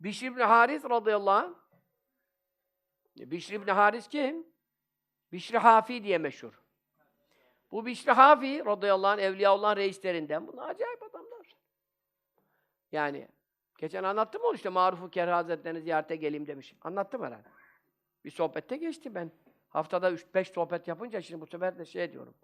Bişr ibn Haris radıyallahu anh. Bişr ibn Haris kim? Bişr Hafi diye meşhur. Bu Bişr Hafi radıyallahu anh Evliyaullah'ın reislerinden. Bunlar acayip adamlar. Yani geçen anlattım onu işte Maruf-u Kerhi Hazretleri'ni ziyarete geleyim demiş. Anlattım herhalde. Bir sohbette geçti ben. Haftada 3-5 sohbet yapınca şimdi bu sefer de şey diyorum.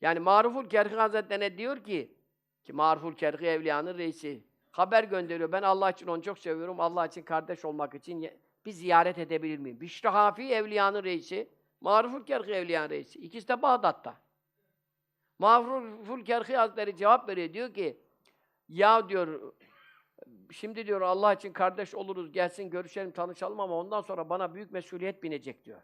Yani Maruful Kerhi Hazretlerine diyor ki, ki Maruful Kerhi Evliya'nın reisi, haber gönderiyor. Ben Allah için onu çok seviyorum. Allah için kardeş olmak için bir ziyaret edebilir miyim? Bişri Hafi Evliya'nın reisi, Maruful Kerhi Evliya'nın reisi. İkisi de Bağdat'ta. Maruful Kerhi Hazretleri cevap veriyor. Diyor ki, ya diyor, şimdi diyor Allah için kardeş oluruz, gelsin görüşelim, tanışalım ama ondan sonra bana büyük mesuliyet binecek diyor.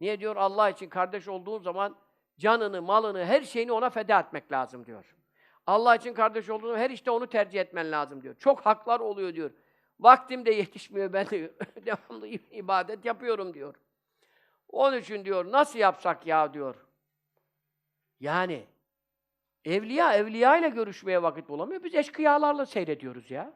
Niye diyor? Allah için kardeş olduğun zaman canını, malını, her şeyini ona feda etmek lazım diyor. Allah için kardeş olduğun zaman her işte onu tercih etmen lazım diyor. Çok haklar oluyor diyor. Vaktim de yetişmiyor ben diyor. Devamlı ibadet yapıyorum diyor. Onun için diyor nasıl yapsak ya diyor. Yani evliya evliya ile görüşmeye vakit bulamıyor. Biz eşkıyalarla seyrediyoruz ya.